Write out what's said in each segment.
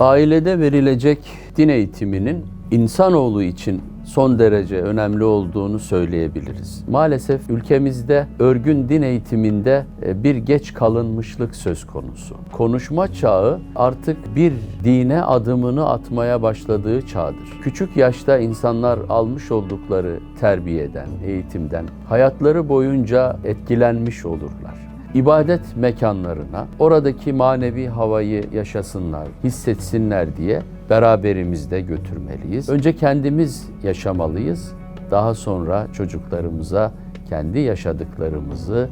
Ailede verilecek din eğitiminin insanoğlu için son derece önemli olduğunu söyleyebiliriz. Maalesef ülkemizde örgün din eğitiminde e, bir geç kalınmışlık söz konusu. Konuşma çağı artık bir dine adımını atmaya başladığı çağdır. Küçük yaşta insanlar almış oldukları terbiyeden, eğitimden hayatları boyunca etkilenmiş olurlar ibadet mekanlarına oradaki manevi havayı yaşasınlar, hissetsinler diye beraberimizde götürmeliyiz. Önce kendimiz yaşamalıyız. Daha sonra çocuklarımıza kendi yaşadıklarımızı,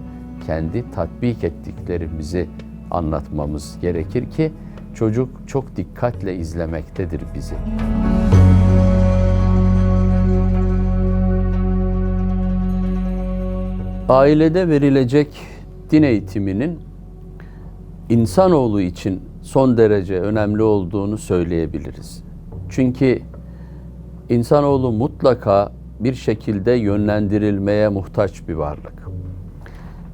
kendi tatbik ettiklerimizi anlatmamız gerekir ki çocuk çok dikkatle izlemektedir bizi. Ailede verilecek din eğitiminin insanoğlu için son derece önemli olduğunu söyleyebiliriz. Çünkü insanoğlu mutlaka bir şekilde yönlendirilmeye muhtaç bir varlık.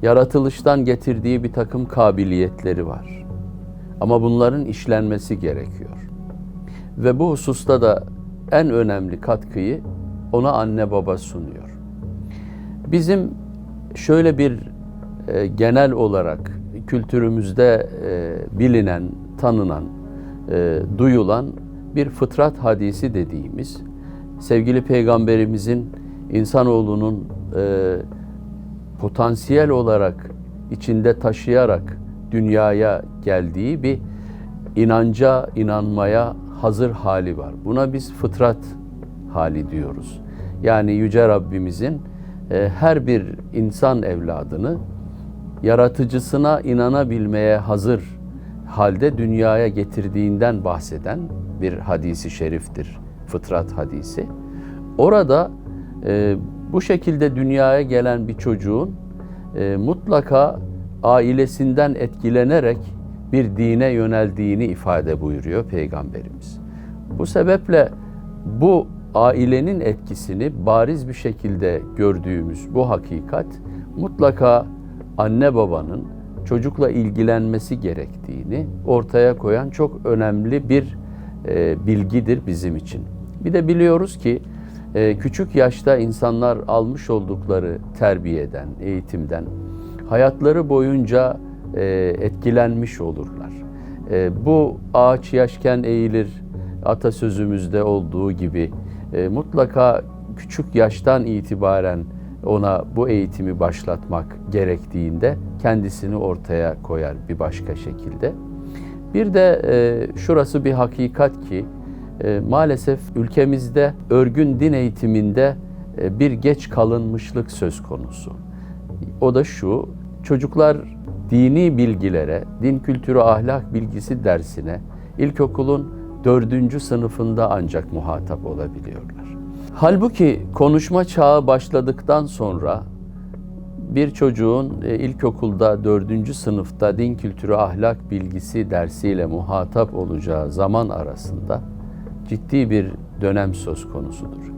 Yaratılıştan getirdiği bir takım kabiliyetleri var. Ama bunların işlenmesi gerekiyor. Ve bu hususta da en önemli katkıyı ona anne baba sunuyor. Bizim şöyle bir e, genel olarak kültürümüzde e, bilinen, tanınan, e, duyulan bir fıtrat hadisi dediğimiz sevgili peygamberimizin insanoğlunun e, potansiyel olarak içinde taşıyarak dünyaya geldiği bir inanca, inanmaya hazır hali var. Buna biz fıtrat hali diyoruz. Yani Yüce Rabbimizin her bir insan evladını yaratıcısına inanabilmeye hazır halde dünyaya getirdiğinden bahseden bir hadisi şeriftir. Fıtrat hadisi. Orada e, bu şekilde dünyaya gelen bir çocuğun e, mutlaka ailesinden etkilenerek bir dine yöneldiğini ifade buyuruyor Peygamberimiz. Bu sebeple bu ailenin etkisini bariz bir şekilde gördüğümüz bu hakikat mutlaka anne babanın çocukla ilgilenmesi gerektiğini ortaya koyan çok önemli bir e, bilgidir bizim için. Bir de biliyoruz ki e, küçük yaşta insanlar almış oldukları terbiyeden, eğitimden hayatları boyunca e, etkilenmiş olurlar. E, bu ağaç yaşken eğilir atasözümüzde olduğu gibi e, mutlaka küçük yaştan itibaren ona bu eğitimi başlatmak gerektiğinde kendisini ortaya koyar bir başka şekilde. Bir de e, şurası bir hakikat ki e, maalesef ülkemizde örgün din eğitiminde e, bir geç kalınmışlık söz konusu. O da şu, çocuklar dini bilgilere, din kültürü ahlak bilgisi dersine ilkokulun dördüncü sınıfında ancak muhatap olabiliyorlar. Halbuki konuşma çağı başladıktan sonra bir çocuğun e, ilkokulda dördüncü sınıfta din kültürü ahlak bilgisi dersiyle muhatap olacağı zaman arasında ciddi bir dönem söz konusudur.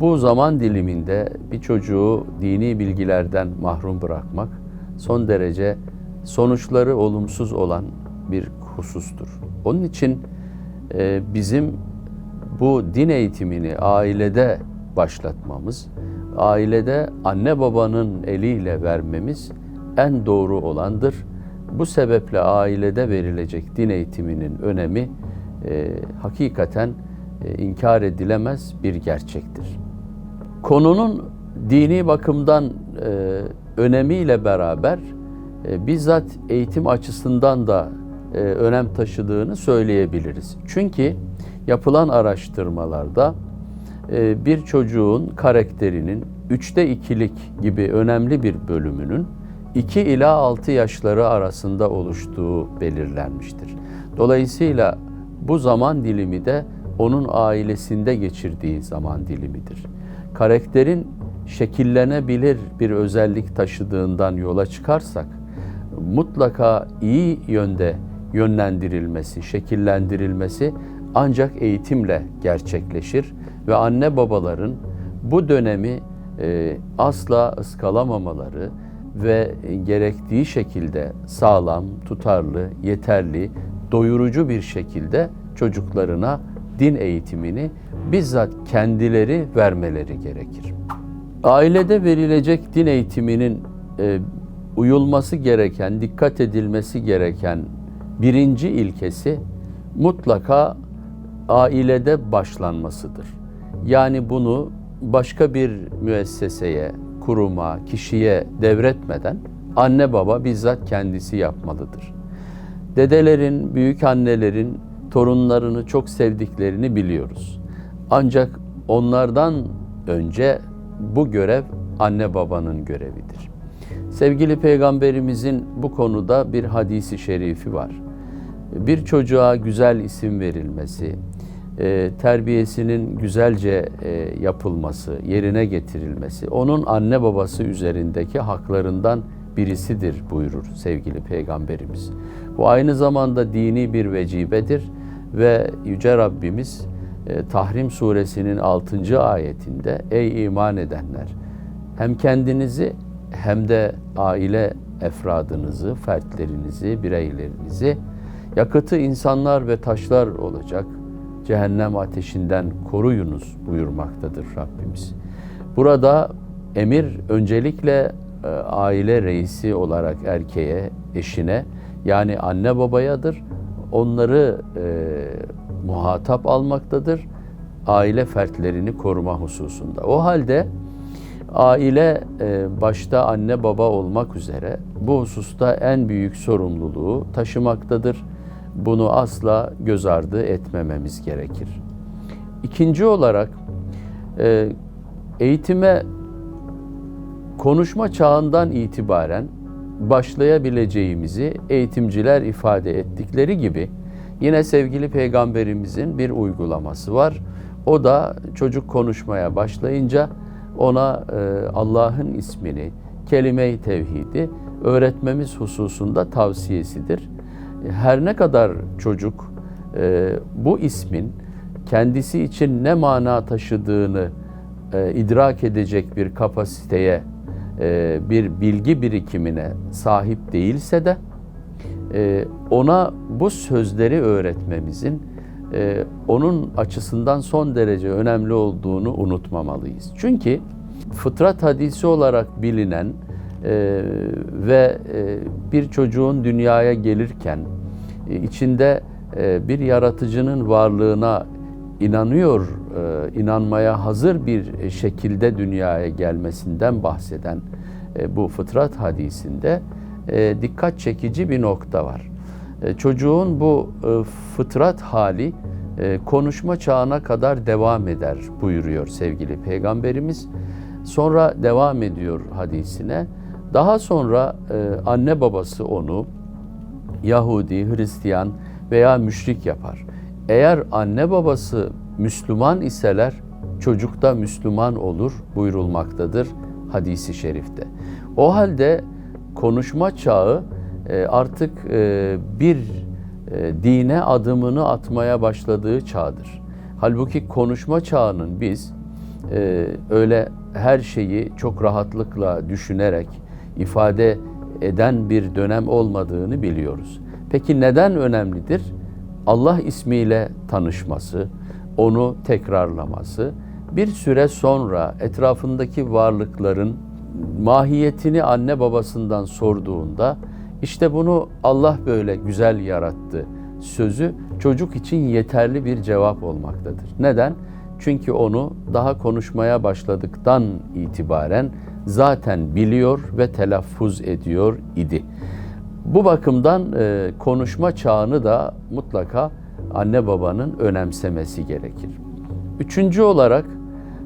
Bu zaman diliminde bir çocuğu dini bilgilerden mahrum bırakmak son derece sonuçları olumsuz olan bir husustur. Onun için e, bizim bu din eğitimini ailede başlatmamız, ailede anne babanın eliyle vermemiz en doğru olandır. Bu sebeple ailede verilecek din eğitiminin önemi e, hakikaten e, inkar edilemez bir gerçektir. Konunun dini bakımdan e, önemiyle beraber e, bizzat eğitim açısından da e, önem taşıdığını söyleyebiliriz. Çünkü yapılan araştırmalarda e, bir çocuğun karakterinin üçte ikilik gibi önemli bir bölümünün 2 ila 6 yaşları arasında oluştuğu belirlenmiştir. Dolayısıyla bu zaman dilimi de onun ailesinde geçirdiği zaman dilimidir. Karakterin şekillenebilir bir özellik taşıdığından yola çıkarsak mutlaka iyi yönde yönlendirilmesi, şekillendirilmesi ancak eğitimle gerçekleşir ve anne babaların bu dönemi e, asla ıskalamamaları ve gerektiği şekilde sağlam, tutarlı, yeterli, doyurucu bir şekilde çocuklarına din eğitimini bizzat kendileri vermeleri gerekir. Ailede verilecek din eğitiminin e, uyulması gereken, dikkat edilmesi gereken birinci ilkesi mutlaka ailede başlanmasıdır. Yani bunu başka bir müesseseye, kuruma, kişiye devretmeden anne baba bizzat kendisi yapmalıdır. Dedelerin, büyük annelerin torunlarını çok sevdiklerini biliyoruz. Ancak onlardan önce bu görev anne babanın görevidir. Sevgili peygamberimizin bu konuda bir hadisi şerifi var. Bir çocuğa güzel isim verilmesi, e, terbiyesinin güzelce e, yapılması, yerine getirilmesi onun anne babası üzerindeki haklarından birisidir buyurur sevgili peygamberimiz. Bu aynı zamanda dini bir vecibedir ve Yüce Rabbimiz e, Tahrim suresinin 6. ayetinde ey iman edenler hem kendinizi hem de aile efradınızı, fertlerinizi, bireylerinizi yakıtı insanlar ve taşlar olacak cehennem ateşinden koruyunuz buyurmaktadır Rabbimiz. Burada emir öncelikle e, aile reisi olarak erkeğe, eşine yani anne babayadır. Onları e, muhatap almaktadır. Aile fertlerini koruma hususunda. O halde aile e, başta anne baba olmak üzere bu hususta en büyük sorumluluğu taşımaktadır. Bunu asla göz ardı etmememiz gerekir. İkinci olarak e, eğitime konuşma çağından itibaren başlayabileceğimizi eğitimciler ifade ettikleri gibi yine sevgili peygamberimizin bir uygulaması var. O da çocuk konuşmaya başlayınca ona e, Allah'ın ismini, kelime-i tevhidi öğretmemiz hususunda tavsiyesidir. Her ne kadar çocuk e, bu ismin kendisi için ne mana taşıdığını e, idrak edecek bir kapasiteye, e, bir bilgi birikimine sahip değilse de e, ona bu sözleri öğretmemizin e, onun açısından son derece önemli olduğunu unutmamalıyız. Çünkü fıtrat hadisi olarak bilinen e, ve e, bir çocuğun dünyaya gelirken e, içinde e, bir yaratıcının varlığına inanıyor, e, inanmaya hazır bir şekilde dünyaya gelmesinden bahseden e, bu fıtrat hadisinde e, dikkat çekici bir nokta var. E, çocuğun bu e, fıtrat hali e, konuşma çağına kadar devam eder buyuruyor sevgili peygamberimiz. Sonra devam ediyor hadisine. Daha sonra e, anne babası onu Yahudi, Hristiyan veya müşrik yapar. Eğer anne babası Müslüman iseler çocuk da Müslüman olur buyurulmaktadır hadisi şerifte. O halde konuşma çağı e, artık e, bir e, dine adımını atmaya başladığı çağdır. Halbuki konuşma çağının biz öyle her şeyi çok rahatlıkla düşünerek ifade eden bir dönem olmadığını biliyoruz. Peki neden önemlidir? Allah ismiyle tanışması, onu tekrarlaması, bir süre sonra etrafındaki varlıkların mahiyetini anne babasından sorduğunda işte bunu Allah böyle güzel yarattı sözü çocuk için yeterli bir cevap olmaktadır. Neden? Çünkü onu daha konuşmaya başladıktan itibaren zaten biliyor ve telaffuz ediyor idi. Bu bakımdan e, konuşma çağını da mutlaka anne babanın önemsemesi gerekir. Üçüncü olarak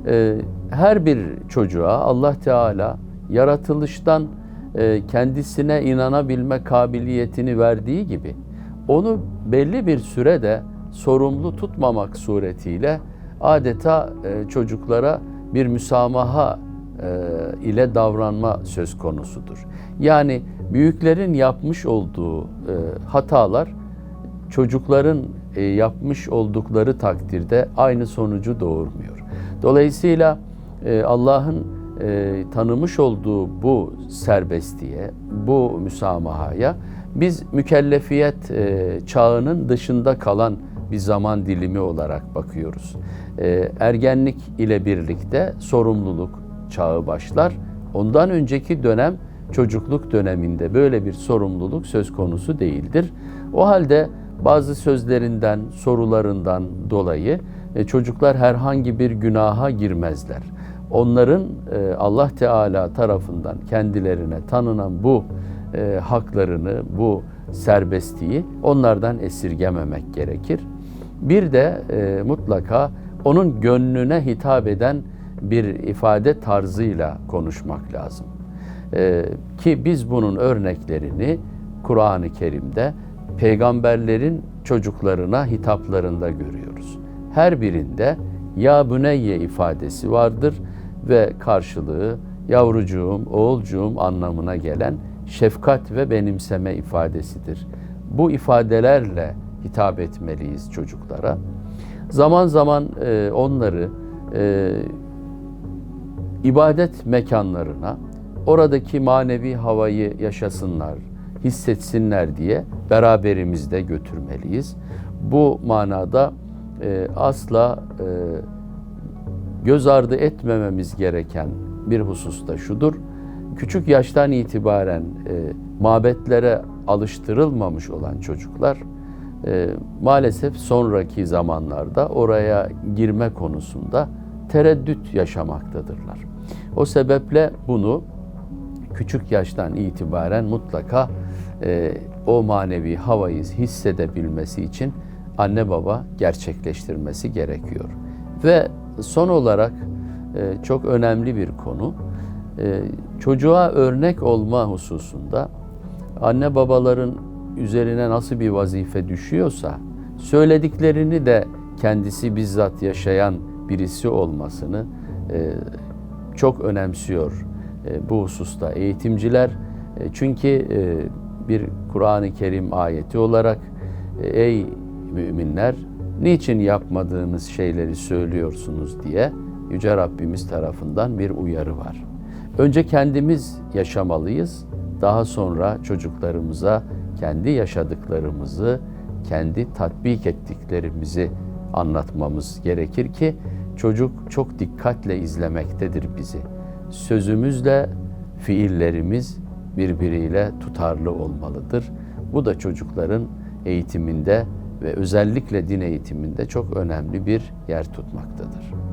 e, her bir çocuğa Allah Teala yaratılıştan e, kendisine inanabilme kabiliyetini verdiği gibi onu belli bir sürede sorumlu tutmamak suretiyle adeta e, çocuklara bir müsamaha e, ile davranma söz konusudur. Yani büyüklerin yapmış olduğu e, hatalar çocukların yapmış oldukları takdirde aynı sonucu doğurmuyor. Dolayısıyla Allah'ın tanımış olduğu bu serbestliğe, bu müsamahaya Biz mükellefiyet çağının dışında kalan bir zaman dilimi olarak bakıyoruz. E, ergenlik ile birlikte sorumluluk çağı başlar. Ondan önceki dönem çocukluk döneminde böyle bir sorumluluk söz konusu değildir. O halde bazı sözlerinden, sorularından dolayı e, çocuklar herhangi bir günaha girmezler. Onların e, Allah Teala tarafından kendilerine tanınan bu e, haklarını, bu serbestliği onlardan esirgememek gerekir. Bir de e, mutlaka onun gönlüne hitap eden bir ifade tarzıyla konuşmak lazım. E, ki biz bunun örneklerini Kur'an-ı Kerim'de peygamberlerin çocuklarına hitaplarında görüyoruz. Her birinde ya büneyye ifadesi vardır ve karşılığı yavrucuğum, oğulcuğum anlamına gelen şefkat ve benimseme ifadesidir. Bu ifadelerle hitap etmeliyiz çocuklara. Zaman zaman e, onları e, ibadet mekanlarına, oradaki manevi havayı yaşasınlar, hissetsinler diye beraberimizde götürmeliyiz. Bu manada e, asla göz ardı etmememiz gereken bir husus da şudur. Küçük yaştan itibaren e, mabetlere alıştırılmamış olan çocuklar e, maalesef sonraki zamanlarda oraya girme konusunda tereddüt yaşamaktadırlar. O sebeple bunu küçük yaştan itibaren mutlaka e, o manevi havayı hissedebilmesi için anne baba gerçekleştirmesi gerekiyor. Ve son olarak e, çok önemli bir konu, e, çocuğa örnek olma hususunda anne babaların üzerine nasıl bir vazife düşüyorsa, söylediklerini de kendisi bizzat yaşayan birisi olmasını e, çok önemsiyor e, bu hususta eğitimciler. E, çünkü e, bir Kur'an-ı Kerim ayeti olarak e, ey müminler niçin yapmadığınız şeyleri söylüyorsunuz diye Yüce Rabbimiz tarafından bir uyarı var. Önce kendimiz yaşamalıyız. Daha sonra çocuklarımıza kendi yaşadıklarımızı, kendi tatbik ettiklerimizi anlatmamız gerekir ki çocuk çok dikkatle izlemektedir bizi. Sözümüzle fiillerimiz birbiriyle tutarlı olmalıdır. Bu da çocukların eğitiminde ve özellikle din eğitiminde çok önemli bir yer tutmaktadır.